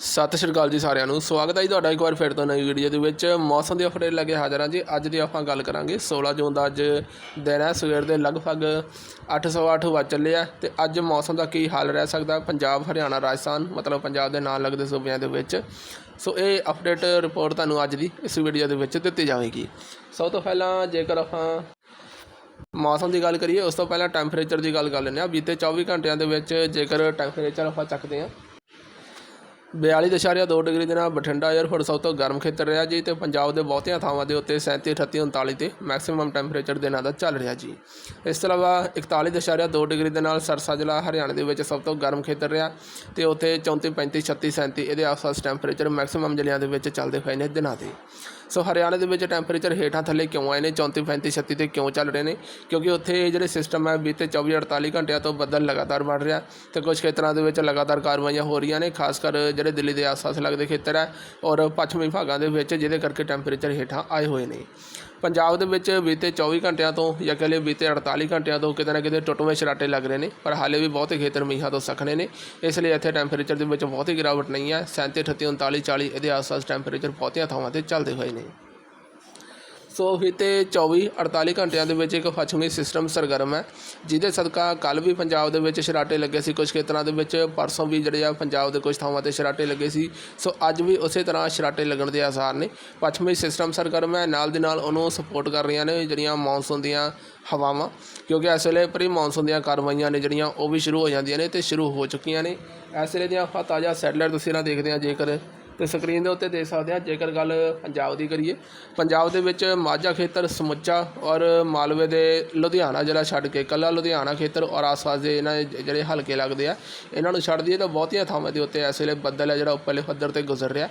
ਸਤਿ ਸ਼੍ਰੀ ਅਕਾਲ ਜੀ ਸਾਰਿਆਂ ਨੂੰ। ਸਵਾਗਤ ਹੈ ਜੀ ਤੁਹਾਡਾ ਇੱਕ ਵਾਰ ਫਿਰ ਤੋਂ ਨਵੀਂ ਵੀਡੀਓ ਦੇ ਵਿੱਚ। ਮੌਸਮ ਦੀ ਅਪਡੇਟ ਲੈ ਕੇ ਹਾਜ਼ਰ ਹਾਂ ਜੀ। ਅੱਜ ਦੀ ਆਪਾਂ ਗੱਲ ਕਰਾਂਗੇ। 16 ਜੂਨ ਦਾ ਅੱਜ ਦਿਨ ਹੈ। ਸਵੇਰ ਦੇ ਲਗਭਗ 808 ਵੱਜ ਚੱਲੇ ਆ ਤੇ ਅੱਜ ਮੌਸਮ ਦਾ ਕੀ ਹਾਲ ਰਹਿ ਸਕਦਾ? ਪੰਜਾਬ, ਹਰਿਆਣਾ, ਰਾਜਸਥਾਨ, ਮਤਲਬ ਪੰਜਾਬ ਦੇ ਨਾਲ ਲੱਗਦੇ ਸੂਬਿਆਂ ਦੇ ਵਿੱਚ। ਸੋ ਇਹ ਅਪਡੇਟ ਰਿਪੋਰਟ ਤੁਹਾਨੂੰ ਅੱਜ ਦੀ ਇਸ ਵੀਡੀਓ ਦੇ ਵਿੱਚ ਦਿੱਤੀ ਜਾਵੇਗੀ। ਸਭ ਤੋਂ ਪਹਿਲਾਂ ਜੇਕਰ ਆਪਾਂ ਮੌਸਮ ਦੀ ਗੱਲ ਕਰੀਏ, ਉਸ ਤੋਂ ਪਹਿਲਾਂ ਟੈਂਪਰੇਚਰ ਦੀ ਗੱਲ ਕਰ ਲੈਂਦੇ ਹਾਂ। ਬੀਤੇ 24 ਘੰਟਿਆਂ ਦੇ ਵਿੱਚ ਜੇਕਰ ਟੈਂਪਰੇਚਰ ਆਪਾਂ ਚੱਕਦੇ ਹਾਂ 42.2 ਡਿਗਰੀ ਦੇ ਨਾਲ ਬਠਿੰਡਾ 에ਅਰਪੋਰਟ ਸਭ ਤੋਂ ਗਰਮ ਖੇਤਰ ਰਿਹਾ ਜੀ ਤੇ ਪੰਜਾਬ ਦੇ ਬਹੁਤੀਆਂ ਥਾਵਾਂ ਦੇ ਉੱਤੇ 37 38 39 ਤੇ ਮੈਕਸਿਮਮ ਟੈਂਪਰੇਚਰ ਦਿਨਾਂ ਦਾ ਚੱਲ ਰਿਹਾ ਜੀ। ਇਸ ਤੋਂ ਇਲਾਵਾ 41.2 ਡਿਗਰੀ ਦੇ ਨਾਲ ਸਰਸਾ ਜ਼ਿਲ੍ਹਾ ਹਰਿਆਣਾ ਦੇ ਵਿੱਚ ਸਭ ਤੋਂ ਗਰਮ ਖੇਤਰ ਰਿਹਾ ਤੇ ਉੱਥੇ 34 35 36 37 ਇਹਦੇ ਆਸ-ਪਾਸ ਟੈਂਪਰੇਚਰ ਮੈਕਸਿਮਮ ਜ਼ਿਲ੍ਹਿਆਂ ਦੇ ਵਿੱਚ ਚੱਲਦੇ ਹੋਏ ਨੇ ਦਿਨਾਂ ਦੇ। ਸੋ ਹਰਿਆਣੇ ਦੇ ਵਿੱਚ ਟੈਂਪਰੇਚਰ ਹੇਠਾਂ ਥੱਲੇ ਕਿਉਂ ਆਏ ਨੇ? 34 35 36 ਤੇ ਕਿਉਂ ਚੱਲ ਰਹੇ ਨੇ? ਕਿਉਂਕਿ ਉੱਥੇ ਜਿਹੜੇ ਸਿਸਟਮ ਹੈ ਬੀਤੇ 24 48 ਘੰਟਿਆਂ ਤੋਂ ਬੱਦਲ ਲਗਾਤਾਰ ਵੱਧ ਰਿਹਾ। ਤੇ ਕੁਝ ਖੇਤਰਾਂ ਦੇ ਵਿੱਚ ਲਗਾਤਾਰ ਕਾਰਵਾਈਆਂ ਹੋ ਰਹੀਆਂ ਨੇ, ਖਾਸ ਕਰ ਜਿਹੜੇ ਦਿੱਲੀ ਦੇ ਆਸ-ਪਾਸ ਲੱਗਦੇ ਖੇਤਰ ਹੈ ਔਰ ਪੱਛਮੀ ਭਾਗਾਂ ਦੇ ਵਿੱਚ, ਜਿਹਦੇ ਕਰਕੇ ਟੈਂਪਰੇਚਰ ਹੇਠਾਂ ਆਏ ਹੋਏ ਨੇ। ਪੰਜਾਬ ਦੇ ਵਿੱਚ ਬੀਤੇ 24 ਘੰਟਿਆਂ ਤੋਂ ਜਾਂ ਕਹ ਲਈਏ ਬੀਤੇ 48 ਘੰਟਿਆਂ ਤੋਂ ਕਿਤੇ ਨਾ ਕਿਤੇ ਟੁੱਟਵੇਂ ਸ਼ਰਾਟੇ ਲੱਗ ਰਹੇ ਨੇ, ਪਰ ਹਾਲੇ ਵੀ ਬਹੁਤੇ ਖੇਤਰ ਮੀਂਹਾਂ ਤੋਂ ਸਖਣੇ ਨੇ। ਇਸ ਲਈ ਇੱਥੇ ਟੈਂਪਰੇਚਰ ਦੇ ਵਿੱਚ ਬਹੁਤੀ ਗਿਰਾਵਟ ਨਹੀਂ ਹੈ। 37 38 39 40 ਇਹਦੇ ਆਸ-ਪਾਸ ਟੈਂਪਰੇਚਰ ਬਹੁਤੀਆਂ ਥਾਵਾਂ ਤੇ ਚੱਲਦੇ ਹੋਏ ਨੇ। ਸੋ ਬੀਤੇ 24 48 ਘੰਟਿਆਂ ਦੇ ਵਿੱਚ ਇੱਕ ਪੱਛਮੀ ਸਿਸਟਮ ਸਰਗਰਮ ਹੈ, ਜਿਹਦੇ ਸਦਕਾ ਕੱਲ ਵੀ ਪੰਜਾਬ ਦੇ ਵਿੱਚ ਸ਼ਰਾਟੇ ਲੱਗੇ ਸੀ ਕੁਝ ਖੇਤਰਾਂ ਦੇ ਵਿੱਚ, ਪਰਸੋਂ ਵੀ ਜਿਹੜੇ ਆ ਪੰਜਾਬ ਦੇ ਕੁਝ ਥਾਵਾਂ ਤੇ ਸ਼ਰਾਟੇ ਲੱਗੇ ਸੀ। ਸੋ ਅੱਜ ਵੀ ਉਸੇ ਤਰ੍ਹਾਂ ਸ਼ਰਾਟੇ ਲੱਗਣ ਦੇ ਆਸਾਰ ਨੇ। ਪੱਛਮੀ ਸਿਸਟਮ ਸਰਗਰਮ ਹੈ, ਨਾਲ ਦੇ ਨਾਲ ਉਹਨੂੰ ਸਪੋਰਟ ਕਰ ਰਹੀਆਂ ਨੇ ਜਿਹੜੀਆਂ ਮੌਨਸੂਨ ਦੀਆਂ ਹਵਾਵਾਂ, ਕਿਉਂਕਿ ਇਸ ਵੇਲੇ ਪ੍ਰੀ ਮੌਨਸੂਨ ਦੀਆਂ ਕਾਰਵਾਈਆਂ ਨੇ ਜਿਹੜੀਆਂ, ਉਹ ਵੀ ਸ਼ੁਰੂ ਹੋ ਜਾਂਦੀਆਂ ਨੇ ਤੇ ਸ਼ੁਰੂ ਹੋ ਚੁੱਕੀਆਂ ਨੇ। ਇਸ ਵੇਲੇ ਦੀਆਂ ਆਪਾਂ ਤਾਜ਼ਾ ਸੈਟਲਾਈਟ ਤਸਵੀਰਾਂ ਦੇਖਦੇ ਹਾਂ, ਜੇਕਰ ਤੇ ਸਕਰੀਨ ਦੇ ਉੱਤੇ ਦੇਖ ਸਕਦੇ ਆ, ਜੇਕਰ ਗੱਲ ਪੰਜਾਬ ਦੀ ਕਰੀਏ, ਪੰਜਾਬ ਦੇ ਵਿੱਚ ਮਾਝਾ ਖੇਤਰ, ਸਮੁੱਚਾ ਔਰ ਮਾਲਵੇ ਦੇ ਲੁਧਿਆਣਾ ਜਿਹੜਾ ਛੱਡ ਕੇ ਕੱਲਾ ਲੁਧਿਆਣਾ ਖੇਤਰ ਔਰ ਆਸ-ਪਾਸ ਦੇ ਇਹਨਾਂ ਜਿਹੜੇ ਹਲਕੇ ਲੱਗਦੇ ਆ, ਇਹਨਾਂ ਨੂੰ ਛੱਡ ਦਈਏ ਤਾਂ ਬਹੁਤੀਆਂ ਥਾਵਾਂ ਦੇ ਉੱਤੇ ਇਸ ਵੇਲੇ ਬੱਦਲ ਹੈ ਜਿਹੜਾ ਉੱਪਰਲੇ ਪੱਧਰ ਤੇ ਗੁਜ਼ਰ ਰਿਹਾ।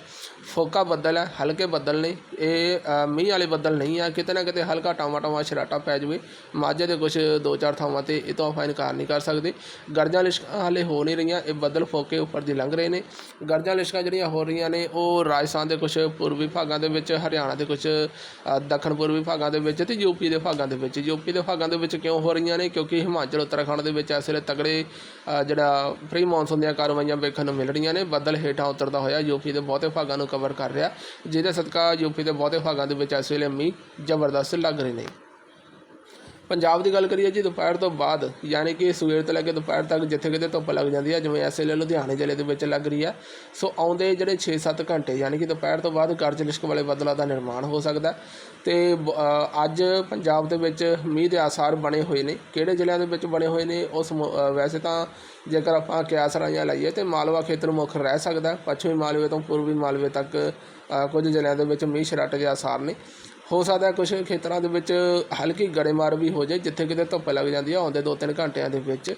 ਫੋਕਾ ਬੱਦਲ ਹੈ, ਹਲਕੇ ਬੱਦਲ ਨੇ, ਇਹ ਮੀਂਹ ਵਾਲੇ ਬੱਦਲ ਨਹੀਂ ਆ, ਕਿਤੇ ਨਾ ਕਿਤੇ ਹਲਕਾ ਟਾਵਾਂ ਟਾਵਾਂ ਛਰਾਟਾ ਪੈ ਜਾਵੇ। ਮਾਝੇ ਦੇ ਕੁਝ ਦੋ ਚਾਰ ਥਾਵਾਂ ਤੇ ਇਹ ਤੋਂ ਆਪਾਂ ਇਨਕਾਰ ਨਹੀਂ ਕਰ ਸਕਦੇ। ਗਰਜਾਂ ਲਿਸ਼ਕਾਂ ਹਾਲੇ ਹੋ ਨਹੀਂ ਰਹੀਆਂ, ਇਹ ਬੱਦਲ ਫੋਕੇ ਉੱਪਰ ਦੀ ਲੰਘ ਰਹੇ ਨੇ। ਗਰਜਾਂ ਲਿਸ਼ਕਾਂ ਜਿਹੜੀਆਂ ਹੋ ਰਹੀਆਂ ਨੇ ਉਹ ਰਾਜਸਥਾਨ ਦੇ ਕੁਝ ਪੂਰਬੀ ਭਾਗਾਂ ਦੇ ਵਿੱਚ, ਹਰਿਆਣਾ ਦੇ ਕੁਝ ਦੱਖਣ ਪੂਰਬੀ ਭਾਗਾਂ ਦੇ ਵਿੱਚ ਤੇ ਯੂਪੀ ਦੇ ਭਾਗਾਂ ਦੇ ਵਿੱਚ। ਯੂਪੀ ਦੇ ਭਾਗਾਂ ਦੇ ਵਿੱਚ ਕਿਉਂ ਹੋ ਰਹੀਆਂ ਨੇ? ਕਿਉਂਕਿ ਹਿਮਾਚਲ, ਉੱਤਰਾਖੰਡ ਦੇ ਵਿੱਚ ਇਸ ਵੇਲੇ ਤਗੜੇ ਜਿਹੜਾ ਪ੍ਰੀ ਮੌਨਸੂਨ ਦੀਆਂ ਕਾਰਵਾਈਆਂ ਵੇਖਣ ਨੂੰ ਮਿਲ ਰਹੀਆਂ ਨੇ। ਬੱਦਲ ਹੇਠਾਂ ਉਤਰਦਾ ਹੋਇਆ ਯੂਪੀ ਦੇ ਬਹੁਤੇ ਭਾਗਾਂ ਨੂੰ ਕਵਰ ਕਰ ਰਿਹਾ। ਜਿਹਦੇ ਸਦਕਾ ਯੂਪੀ ਦੇ ਬਹੁਤੇ ਭਾਗਾਂ ਦੇ ਵਿੱਚ ਇਸ ਵੇਲੇ ਮੀਂਹ ਜ਼ਬਰਦਸਤ ਲੱਗ ਰਹੇ ਨੇ। ਪੰਜਾਬ ਦੀ ਗੱਲ ਕਰੀਏ ਜੀ, ਦੁਪਹਿਰ ਤੋਂ ਬਾਅਦ, ਯਾਨੀ ਕਿ ਸਵੇਰ ਤੋਂ ਲੈ ਕੇ ਦੁਪਹਿਰ ਤੱਕ ਜਿੱਥੇ ਕਿਤੇ ਧੁੱਪ ਲੱਗ ਜਾਂਦੀ ਹੈ, ਜਿਵੇਂ ਐਸੇ ਲੁਧਿਆਣੇ ਜ਼ਿਲ੍ਹੇ ਦੇ ਵਿੱਚ ਲੱਗ ਰਹੀ ਹੈ। ਸੋ ਆਉਂਦੇ ਜਿਹੜੇ 6-7 ਘੰਟੇ, ਯਾਨੀ ਕਿ ਦੁਪਹਿਰ ਤੋਂ ਬਾਅਦ ਗਰਜ ਲਿਸ਼ਕ ਵਾਲੇ ਬੱਦਲਾਂ ਦਾ ਨਿਰਮਾਣ ਹੋ ਸਕਦਾ ਤੇ ਬ- ਅੱਜ ਪੰਜਾਬ ਦੇ ਵਿੱਚ ਮੀਂਹ ਦੇ ਆਸਾਰ ਬਣੇ ਹੋਏ ਨੇ। ਕਿਹੜੇ ਜ਼ਿਲ੍ਹਿਆਂ ਦੇ ਵਿੱਚ ਬਣੇ ਹੋਏ ਨੇ, ਉਸ ਵੈਸੇ ਤਾਂ ਜੇਕਰ ਆਪਾਂ ਕਿਆਸ ਰਾਈਆਂ ਲਾਈਏ ਤੇ ਮਾਲਵਾ ਖੇਤਰ ਮੁੱਖ ਰਹਿ ਸਕਦਾ ਪੱਛਮੀ ਮਾਲਵੇ ਤੋਂ ਪੂਰਬੀ ਮਾਲਵੇ ਤੱਕ ਕੁਝ ਜ਼ਿਲ੍ਹਿਆਂ ਦੇ ਵਿੱਚ ਮੀਂਹ ਛਰਾਟੇ ਦੇ ਆਸਾਰ ਨੇ ਹੋ ਸਕਦਾ ਹੈ ਕੁਝ ਖੇਤਰਾਂ ਦੇ ਵਿੱਚ ਹਲਕੀ ਗੜੇਮਾਰ ਵੀ ਹੋ ਜਾਏ, ਜਿੱਥੇ ਕਿਤੇ ਧੁੱਪ ਲੱਗ ਜਾਂਦੀ ਹੈ ਆਉਂਦੇ 2-3 ਘੰਟਿਆਂ ਦੇ ਵਿੱਚ।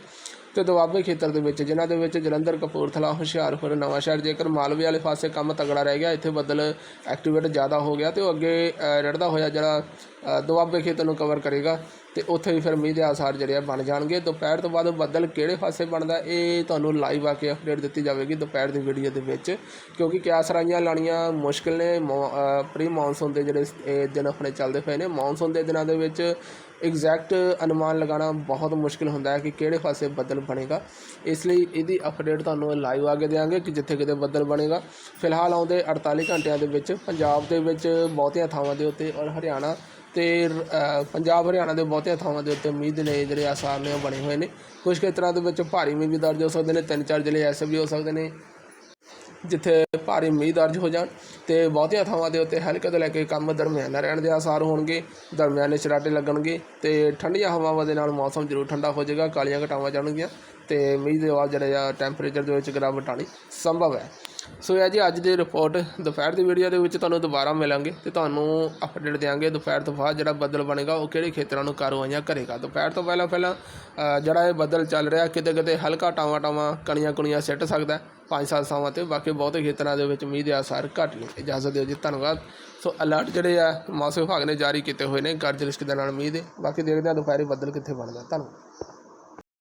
ਤੇ ਦੁਆਬੇ ਖੇਤਰ ਦੇ ਵਿੱਚ, ਜਿਨ੍ਹਾਂ ਦੇ ਵਿੱਚ ਜਲੰਧਰ, ਕਪੂਰਥਲਾ, ਹੁਸ਼ਿਆਰਪੁਰ, ਨਵਾਂਸ਼ਹਿਰ, ਜੇਕਰ ਮਾਲਵੇ ਵਾਲੇ ਪਾਸੇ ਕੰਮ ਤਗੜਾ ਰਹਿ ਗਿਆ, ਇੱਥੇ ਬੱਦਲ ਐਕਟੀਵੇਟ ਜ਼ਿਆਦਾ ਹੋ ਗਿਆ ਤੇ ਉਹ ਅੱਗੇ ਰੜਦਾ ਹੋਇਆ ਜਿਹੜਾ ਦੁਆਬੇ ਖੇਤਰ ਨੂੰ ਕਵਰ ਕਰੇਗਾ ਤੇ ਉੱਥੇ ਵੀ ਫਿਰ ਮੀਂਹ ਦੇ ਆਸਾਰ ਜਿਹੜੇ ਆ ਬਣ ਜਾਣਗੇ। ਦੁਪਹਿਰ ਤੋਂ ਬਾਅਦ ਬੱਦਲ ਕਿਹੜੇ ਪਾਸੇ ਬਣਦਾ, ਇਹ ਤੁਹਾਨੂੰ ਲਾਈਵ ਆ ਕੇ ਅਪਡੇਟ ਦਿੱਤੀ ਜਾਵੇਗੀ ਦੁਪਹਿਰ ਦੀ ਵੀਡੀਓ ਦੇ ਵਿੱਚ, ਕਿਉਂਕਿ ਕਿਆਸ ਰਾਈਆਂ ਲਾਣੀਆਂ ਮੁਸ਼ਕਿਲ ਨੇ ਪ੍ਰੀ ਮੌਨਸੂਨ ਦੇ ਜਿਹੜੇ ਦਿਨ ਆਪਣੇ ਚੱਲਦੇ ਪਏ ਨੇ। ਮੌਨਸੂਨ ਦੇ ਦਿਨਾਂ ਦੇ ਵਿੱਚ ਐਗਜ਼ੈਕਟ ਅਨੁਮਾਨ ਲਗਾਉਣਾ ਬਹੁਤ ਮੁਸ਼ਕਿਲ ਹੁੰਦਾ ਹੈ ਕਿ ਕਿਹੜੇ ਪਾਸੇ ਬੱਦਲ ਬਣੇਗਾ। ਇਸ ਲਈ ਇਹਦੀ ਅਪਡੇਟ ਤੁਹਾਨੂੰ ਲਾਈਵ ਆ ਕੇ ਦੇਵਾਂਗੇ ਕਿ ਜਿੱਥੇ ਕਿਤੇ ਬੱਦਲ ਬਣੇਗਾ। ਫਿਲਹਾਲ ਆਉਂਦੇ 48 ਘੰਟਿਆਂ ਦੇ ਵਿੱਚ ਪੰਜਾਬ ਦੇ ਵਿੱਚ ਬਹੁਤੀਆਂ ਥਾਵਾਂ ਦੇ ਉੱਤੇ ਔਰ ਹਰਿਆਣਾ ਤੇ ਪੰਜਾਬ, ਹਰਿਆਣਾ ਦੇ ਬਹੁਤੀਆਂ ਥਾਵਾਂ ਦੇ ਉੱਤੇ ਮੀਂਹ ਦੇ ਨੇ ਜਿਹੜੇ ਆਸਾਰ ਨੇ ਉਹ ਬਣੇ ਹੋਏ ਨੇ। ਕੁਝ ਖੇਤਰਾਂ ਦੇ ਵਿੱਚ ਭਾਰੀ ਮੀਂਹ ਵੀ ਦਰਜ ਹੋ ਸਕਦੇ ਨੇ, ਤਿੰਨ ਚਾਰ ਜ਼ਿਲ੍ਹੇ ਐਸੇ ਵੀ ਹੋ ਸਕਦੇ ਨੇ। ਜਿੱਥੇ ਭਾਰੀ ਮੀਂਹ ਦਰਜ ਹੋ ਜਾਣ ਤੇ ਬਹੁਤੀਆਂ ਥਾਵਾਂ ਦੇ ਉੱਤੇ ਹਲਕੇ ਤੋਂ ਲੈ ਕੇ ਕੰਮ ਦਰਮਿਆਨਾ ਰਹਿਣ ਦੇ ਆਸਾਰ ਹੋਣਗੇ। ਦਰਮਿਆਨੇ ਛਰਾਟੇ ਲੱਗਣਗੇ ਤੇ ਠੰਡੀਆਂ ਹਵਾਵਾਂ ਦੇ ਨਾਲ ਮੌਸਮ ਜ਼ਰੂਰ ਠੰਡਾ ਹੋ ਜਾਏਗਾ, ਕਾਲੀਆਂ ਘਟਾਵਾਂ ਜਾਣਗੀਆਂ ਤੇ ਮੀਂਹ ਦੇ ਬਾਅਦ ਜਿਹੜਾ ਆ ਟੈਂਪਰੇਚਰ ਦੇ ਵਿੱਚ ਗਿਰਾਵਟ ਆਣੀ ਸੰਭਵ ਹੈ। ਸੋ ਇਹ ਜੀ, ਅੱਜ ਦੀ ਰਿਪੋਰਟ ਦੁਪਹਿਰ ਦੀ ਵੀਡੀਓ ਦੇ ਵਿੱਚ ਤੁਹਾਨੂੰ ਦੁਬਾਰਾ ਮਿਲਾਂਗੇ ਤੇ ਤੁਹਾਨੂੰ ਅਪਡੇਟ ਦੇਵਾਂਗੇ ਦੁਪਹਿਰ ਤੋਂ ਬਾਅਦ ਜਿਹੜਾ ਬੱਦਲ ਬਣੇਗਾ ਉਹ ਕਿਹੜੇ ਖੇਤਰਾਂ ਨੂੰ ਕਾਰਵਾਈਆਂ ਕਰੇਗਾ। ਦੁਪਹਿਰ ਤੋਂ ਪਹਿਲਾਂ ਪਹਿਲਾਂ ਜਿਹੜਾ ਇਹ ਬੱਦਲ ਚੱਲ ਰਿਹਾ ਕਿਤੇ ਕਿਤੇ ਹਲਕਾ ਟਾਵਾਂ ਟਾਵਾਂ ਕਣੀਆਂ ਕੁਣੀਆਂ ਸਿੱਟ ਸਕਦਾ ਪੰਜ ਸੱਤ ਥਾਵਾਂ ਤੇ, ਬਾਕੀ ਬਹੁਤੇ ਖੇਤਰਾਂ ਦੇ ਵਿੱਚ ਮੀਂਹ ਦੇ ਆਸਾਰ ਘੱਟ ਨੇ। ਇਜਾਜ਼ਤ ਦਿਓ ਜੀ, ਧੰਨਵਾਦ। ਸੋ ਅਲਰਟ ਜਿਹੜੇ ਆ, ਮੌਸਮ ਵਿਭਾਗ ਨੇ ਜਾਰੀ ਕੀਤੇ ਹੋਏ ਨੇ, ਗਰਜ ਰਿਸਕ ਦੇ ਨਾਲ ਮੀਂਹ ਦੇ। ਬਾਕੀ ਦੇਖਦੇ ਹਾਂ ਦੁਪਹਿਰੇ ਬੱਦਲ ਕਿੱਥੇ ਬਣਦਾ। ਧੰਨਵਾਦ।